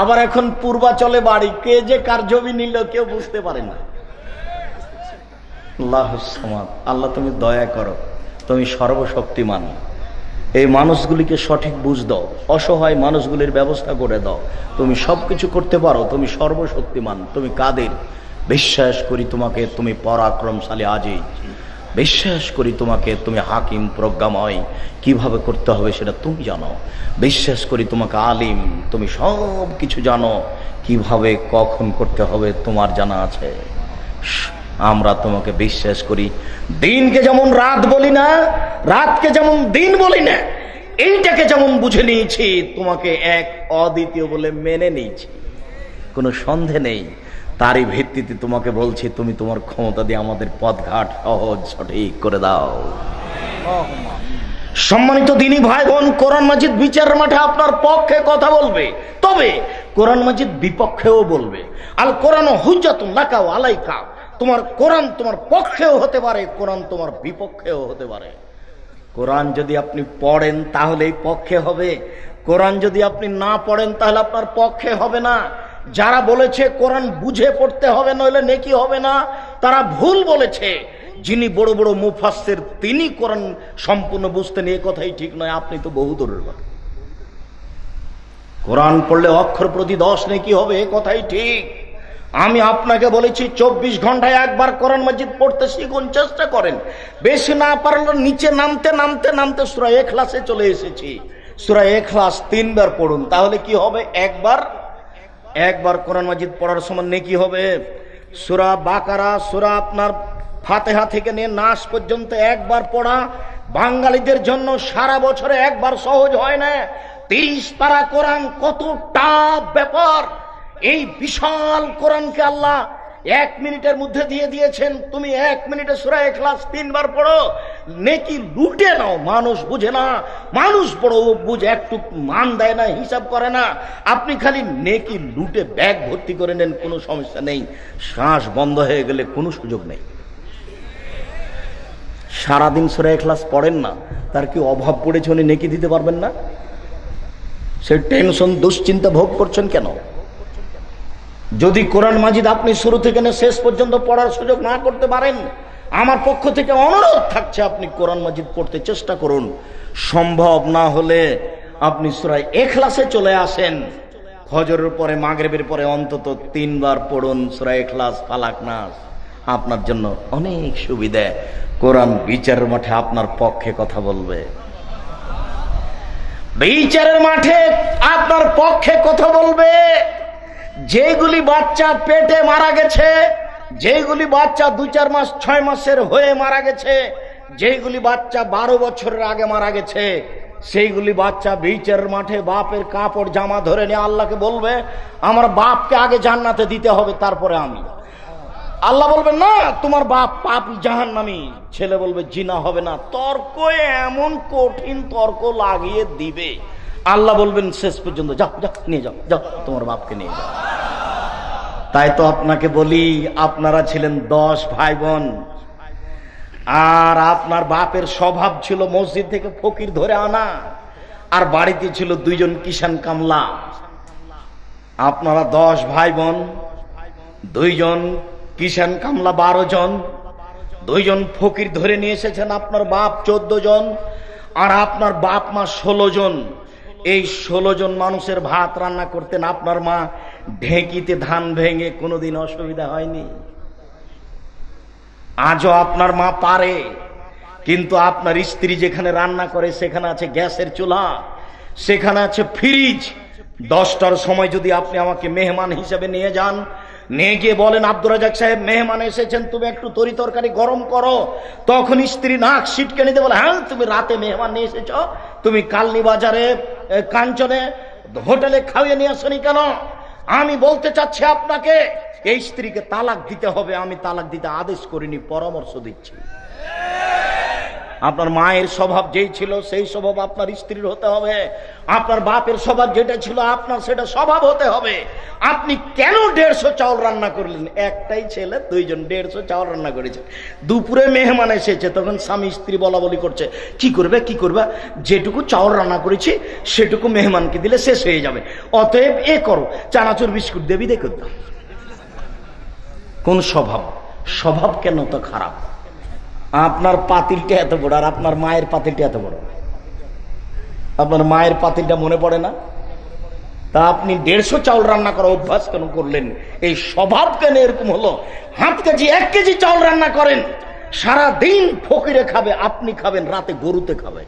আবার এখন পূর্বাচলে বাড়ি, কে যে কার জমি নিল কেউ বুঝতে পারে না। আল্লাহ তুমি দয়া করো, তুমি সর্বশক্তিমান। এই মানুষগুলিকে সঠিক বুঝ দাও, অসহায় মানুষগুলির ব্যবস্থা করে দাও। তুমি সব কিছু করতে পারো, তুমি সর্বশক্তিমান, তুমি কাদের? বিশ্বাস করি তোমাকে, তুমি পরাক্রমশালী আজই বিশ্বাস করি তোমাকে, তুমি হাকিম, প্রজ্ঞাময়। কীভাবে করতে হবে সেটা তুমি জানো। বিশ্বাস করি তোমাকে আলিম, তুমি সব কিছু জানো। কীভাবে, কখন করতে হবে তোমার জানা আছে। আমরা তোমাকে বিশ্বাস করি। দিনকে যেমন রাত বলি না, রাতকে যেমন দিন বলি না, এইটাকে যেমন বুঝে নিয়েছি, তোমাকে এক অদ্বিতীয় বলে মেনে নিয়েছি। কোনো সন্দেহ নেই। তারই ভিত্তিতে তোমাকে বলছি, তুমি তোমার ক্ষমতা দিয়ে আমাদের পথঘাট সহজ, সঠিক করে দাও। সম্মানিত দিনী ভাই বোন কোরআন মাজিদ বিচার মাঠে আপনার পক্ষে কথা বলবে। তবে কোরআন মাজিদ বিপক্ষেও বলবে। আল কোরআন হুজাতুন লাকাও আলাইকা। তোমার কোরআন তোমার পক্ষেও হতে পারে, কোরআন তোমার বিপক্ষেও হতে পারে। কোরআন যদি আপনি পড়েন তাহলেই পক্ষে হবে। কোরআন যদি আপনি না পড়েন, তাহলে আপনার পক্ষে হবে না। যারা বলেছে কোরআন বুঝে পড়তে হবে, নইলে নেকি হবে না, তারা ভুল বলেছে। যিনি বড় বড় মুফাসের তিনি কোরআন সম্পূর্ণ বুঝতেন এ কথাই ঠিক নয়, আপনি তো বহু দূরের কথা কোরআন পড়লে অক্ষর প্রতি দশ নেকি হবে, এ কথাই ঠিক। আমি আপনাকে বলেছি, চব্বিশ ঘন্টায় একবার কোরআন মসজিদ পড়তে শিখুন, চেষ্টা করেন। বেশি না পারলে নিচে নামতে নামতে নামতে সুরা এখলাসে চলে এসেছি। সুরা এখলাস তিনবার পড়ুন, তাহলে কি হবে? একবার একবার কোরআন মাজিদ পড়ার সময় নেকি হবে। সুরা বাকারা, সুরা আপনার ফাতেহা থেকে নিয়ে নাশ পর্যন্ত একবার পড়া। বাঙালিদের জন্য সারা বছরে একবার সহজ হয় না। তেইশ পারা কোরআন কতটা ব্যাপার। এই বিশাল কোরআনকে আল্লাহ এক মিনিটের মধ্যে দিয়ে দিয়েছেন। তুমি এক মিনিটে সুরা ক্লাস তিনবার পড়ো। নেকি লুটে নাও, মানুষ বুঝে না। মানুষ পড়ো বুঝে, একটু মান দেয় না, হিসাব করে না। আপনি খালি নেকি লুটে ব্যাগ ভর্তি করে নেন, কোনো সমস্যা নেই। শ্বাস বন্ধ হয়ে গেলে কোনো সুযোগ নেই। সারাদিন সুরা ক্লাস পড়েন না, তার কি অভাব পড়েছে উনি নেকি দিতে পারবেন না? সে টেনশন, দুশ্চিন্তা ভোগ করছেন কেন? যদি কোরআন মাজিদ আপনি শুরু থেকে না শেষ পর্যন্ত পড়ার সুযোগ না করতে পারেন, আমার পক্ষ থেকে অনুরোধ থাকছে আপনি কোরআন মাজিদ পড়তে চেষ্টা করুন। সম্ভব না হলে আপনি সুরাই এখলাসে চলে আসেন। ফজরের পরে, মাগরেবের পরে অন্তত তিনবার পড়ুন সুরাই এখলাস ফালাক নাস। আপনার জন্য অনেক সুবিধা। কোরআন বিচারের মাঠে আপনার পক্ষে কথা বলবে। বিচারের মাঠে আপনার পক্ষে কথা বলবে। যেগুলি বাচ্চা পেটে মারা গেছে যেগুলি বাচ্চা দু চার মাস, ছয় মাসের হয়ে মারা গেছে যেগুলি বাচ্চা বারো বছরের আগে মারা গেছে, সেইগুলি বাচ্চা বিচারের মাঠে বাপের কাপড় জামা ধরে নিয়ে আল্লাহকে বলবে, আমার বাপকে আগে জান্নাতে দিতে হবে, তারপরে আমি। আল্লাহ বলবেন, না, তোমার বাপ পাপি জাহান নামি ছেলে বলবে, জিনা হবে না। তর্ক এমন কঠিন তর্ক লাগিয়ে দিবে। আল্লাহ বলবেন, শেষ পর্যন্ত যাও যাও, নিয়ে যাও যাও, তোমার বাপকে নিয়ে যাও। তাই তো আপনাকে বলি, আপনারা ছিলেন দশ ভাই বোন আর আপনার বাপের স্বভাব ছিল মসজিদ থেকে ফকির ধরে আনা, আর বাড়িতে ছিল দুইজন কিষান কামলা। আপনারা দশ ভাই বোন দুইজন কিষান কামলা বারো জন, দুইজন ফকির ধরে নিয়ে এসেছেন আপনার বাপ চোদ্দ জন, আর আপনার বাপ মা ষোলো জন। এই ষোলো জন মানুষের ভাত রান্না করতেন, আপনার মা ঢেঁকিতে ধান ভেঙে কোনোদিন অসুবিধা হয়নি। আজও আপনার মা পারে, কিন্তু আপনার স্ত্রী যেখানে রান্না করে, সেখানে আছে গ্যাসের চুলা, সেখানে আছে ফ্রিজ। দশটার সময় যদি আপনি আমাকে মেহমান হিসেবে নিয়ে যান, নিয়ে গিয়ে বলেন, আব্দুর রাজাক সাহেব, মেহমান এসেছেন, তুমি একটু তরি তরকারি গরম করো। তখন স্ত্রী নাক সিটকে নিতে বলে হ্যাঁ তুমি রাতে মেহমান নিয়ে এসেছ, তুমি কালনি বাজারে কাঞ্চনে হোটেলে খাইয়ে নিয়ে আসনি কেন? আমি বলতে চাচ্ছি আপনাকে, এই স্ত্রীকে তালাক দিতে হবে, আমি তালাক দিতে আদেশ করিনি, পরামর্শ দিচ্ছি। আপনার মায়ের স্বভাব যেই ছিল, সেই স্বভাব আপনার স্ত্রীর হতে হবে। আপনার বাপের স্বভাব যেটা ছিল, আপনার সেটা স্বভাব হতে হবে। আপনি কেন দেড়শো চাউল রান্না করলেন? একটাই ছেলে, দুইজন দেড়শো চাউল রান্না করেছে। দুপুরে মেহমান এসেছে, তখন স্বামী স্ত্রী বলা বলি করছে, কি করবে কি করবে? যেটুকু চাউল রান্না করেছি, সেটুকু মেহমানকে দিলে শেষ হয়ে যাবে। অতএব এ করো, চানাচুর বিস্কুট দেবী দেখো কোন স্বভাব? স্বভাব কেন তো খারাপ? আপনার পাতিলটা এত বড়, আর আপনার মায়ের পাতিলটা এত বড়। আপনার মায়ের পাতিলটা মনে পড়ে না? তা আপনি দেড়শো চাউল রান্না করা অভ্যাস কেন করলেন? এই স্বভাব কেন এরকম হলো? হাফ কেজি এক কেজি চাউল রান্না করেন সারা দিন ফকিরে খাবে, আপনি খাবেন, রাতে গরুতে খাবে।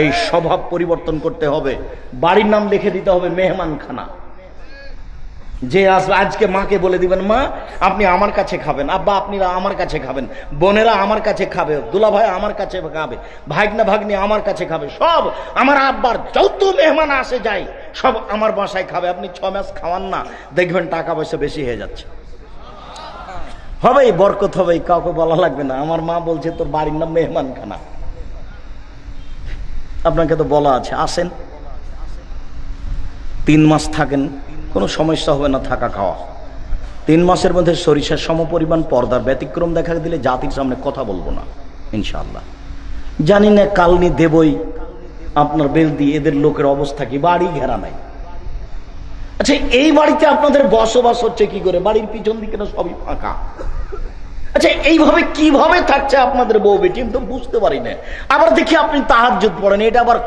এই স্বভাব পরিবর্তন করতে হবে। বাড়ির নাম লিখে দিতে হবে মেহমান খানা যে আসবে আজকে মাকে বলে দিবেন, মা, আপনি আমার কাছে খাবেন। আব্বা, আপনিরা আমার কাছে খাবেন। বোনেরা আমার কাছে খাবে। দুলা ভাই আমার কাছে খাবে। ভাগনা, ভাগ্নি আমার কাছে খাবে। সব আমার আব্বার যত মেহমান আসে যায়, সব আমার বাসায় খাবে। আপনি ছ মাস খাওয়ান না, দেখবেন টাকা পয়সা বেশি হয়ে যাচ্ছে। হবেই, বরকত হবেই, কাউকে বলা লাগবে না। আমার মা বলছে, তোর বাড়ির নাম মেহমান খানা আপনাকে তো বলা আছে, আসেন। তিন মাস থাকেন। কোনো সমস্যা হবে না, থাকা খাওয়া। তিন মাসের মধ্যে সরিষার সমপরিমাণ পর্দার ব্যতিক্রম দেখা দিলে জাতির সামনে কথা বলব না ইনশাল্লাহ জানি না কালনি দেবই আপনার বেলদি, এদের লোকের অবস্থা কি, বাড়ি ঘেরা নাই। আচ্ছা এই বাড়িতে আপনাদের বসবাস হচ্ছে কি করে? বাড়ির পিছন দিকে না সবই ফাঁকা। আচ্ছা এইভাবে কীভাবে থাকছে আপনাদের বউ বেটি? আমি তো বুঝতে পারি না। আবার দেখি আপনি তাহার পড়েন, এটা আবার